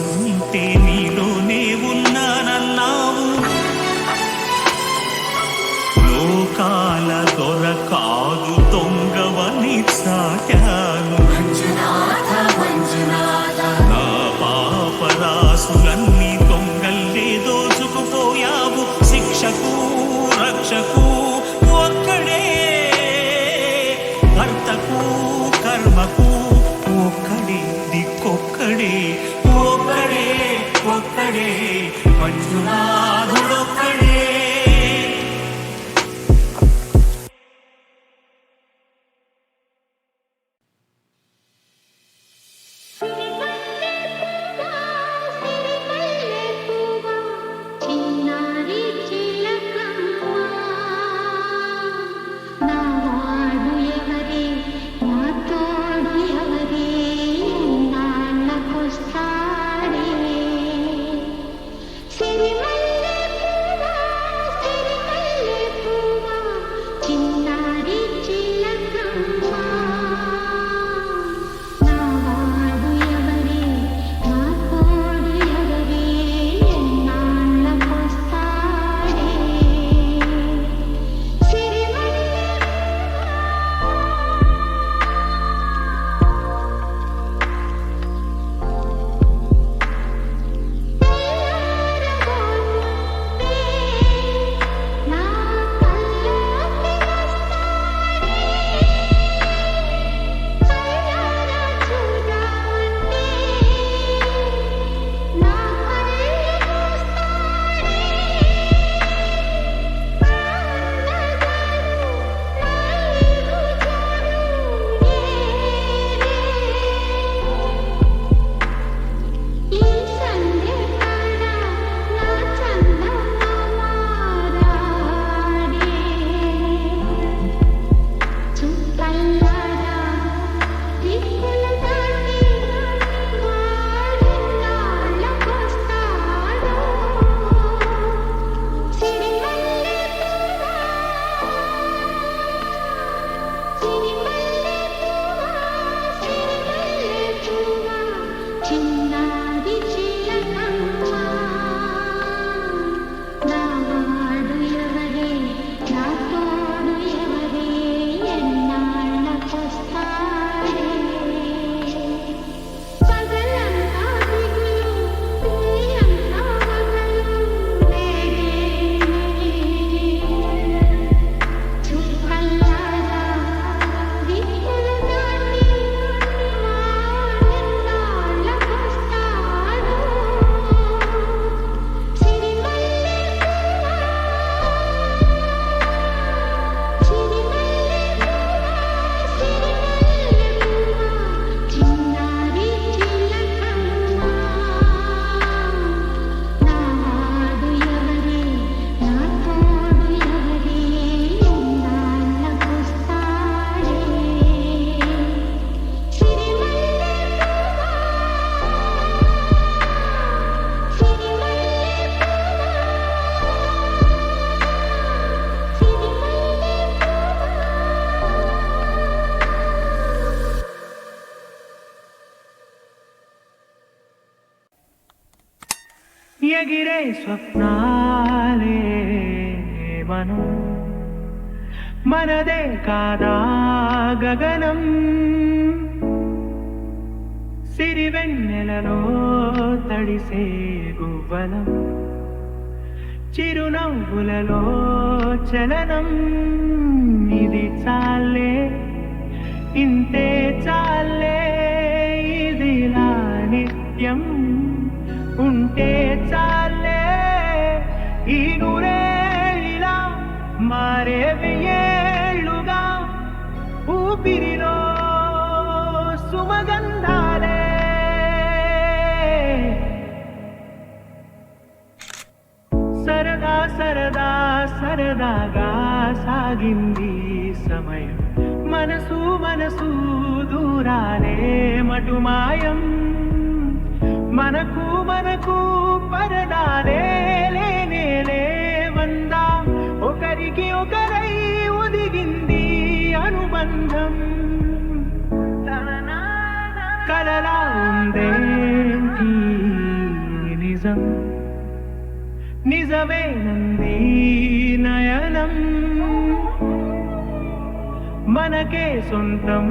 ఉంటే నీలోనే ఉన్న స్వప్నాలే మనం మనదే కాదా గగనం? సిరివెన్నెలలో తడిసే గువ్వలం. చిరునవ్వులలో చలనం. ఇది చాలే ఇంతే చాలే. సుమగంధాలే సరదా సరదా సరదాగా సాగింది సమయం. మనసు మనసు దూరాలే మటుమాయం మనకు మనకు పరదాలే నందేంటి నిజం. నిజమే నంది నయనం. మనకే సొంతం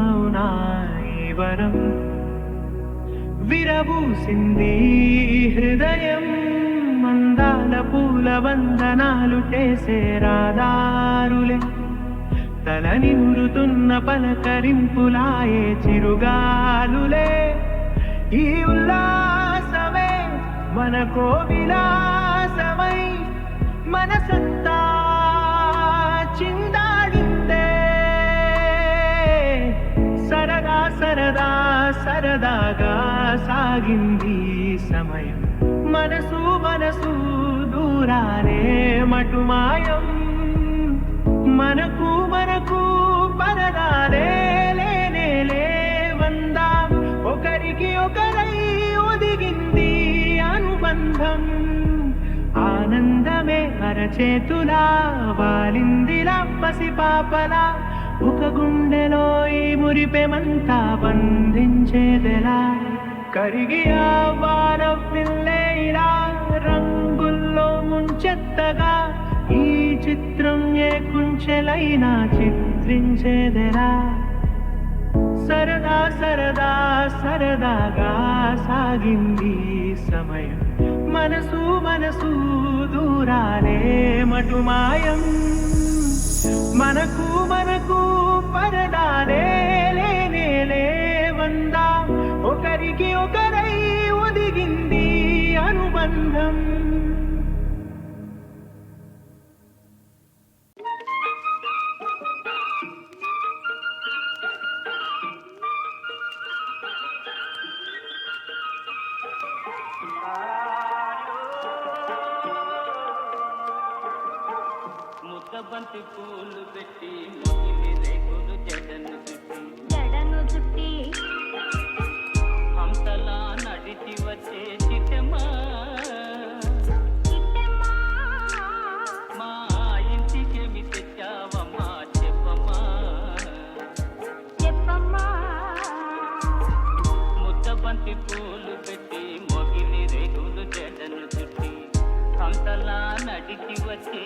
అవునా ఈ వరం? విరబూసింది హృదయం. మందాల పూల వందనాలు చేసే రాదారులే తలని నిమురుతున్న పలకరింపులాయే చిరుగాలులే. ఈ ఉల్లాసమే మనకో విలాసమై మనసంతా చిందాడిందే. సరదా సరదా సరదాగా సాగింది సమయం. మనసు మనసు దూరాలే మటుమాయం. మనకు మనకు పరదాలే లేనేలే వందాం. ఒకరికి ఒకరై ఒదిగింది అనుబంధం. ఆనందమే అరచేతులా వాలిందిలా పసిపాపలా ఒక గుండెలో ఈ మురిపెమంతా బంధించేదెలా? కరిగి ఆ వానవిల్లే ఇలా రంగుల్లో ముంచెత్తగా చిత్రం ఏ కుంచెలైనా చిత్రించేదెరా సరదా సరదా సరదాగా సాగింది సమయం. మనసు మనసు దూరాలే మటుమాయం. మనకు మనకు పరదాలే లేనే లేవందా? ఒకరికి ఒకరై ఒదిగింది అనుబంధం. ముద్దబంతి పూలు పెట్టి మొగిలి రేకులు జడను చుట్టి. జడను చుట్టి. హంసలా నడిచి వచ్చే చిట్టమా మా ఇంటికేమి తెచ్చావమ్మా చెప్పమ్మా. చెప్పమ్మా. ముద్దబంతి పూలు పెట్టి మొగిలి రేకులు జడను చుట్టి. హంసలా నడిచి వచ్చే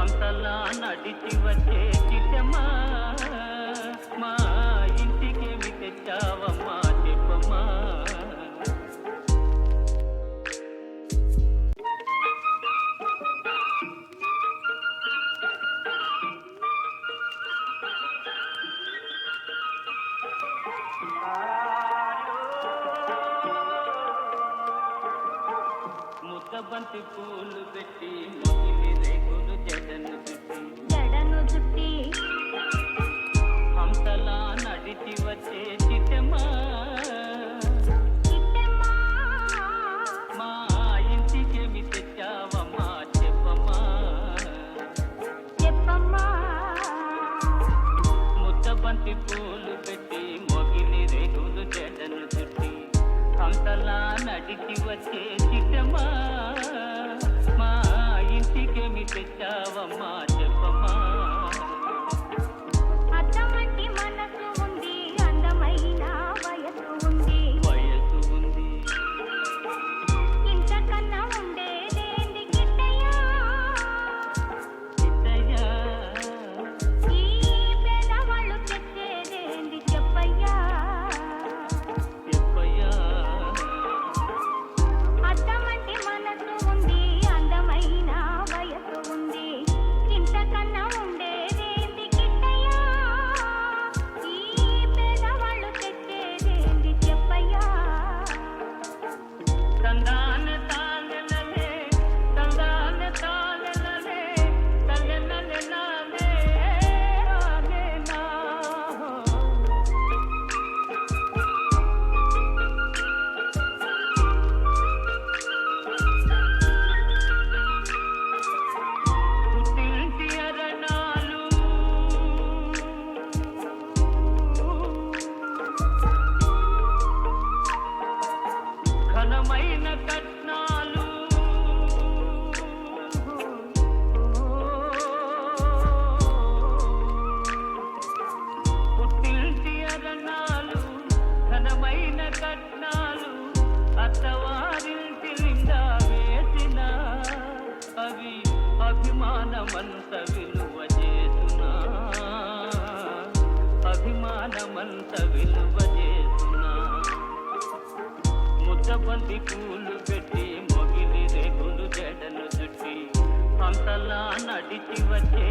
కొంతలా నడిచి వచ్చే చిటమా మా ఇంటికేమి తెచ్చావమ్మా చెప్పమ్మా. బంతి పూలు పెట్టి పెట్టావమ్మా బంతి పూలు పెట్టి మొగిలి రేగులు జడలు చుట్టి అంతలా నడిచి వచ్చే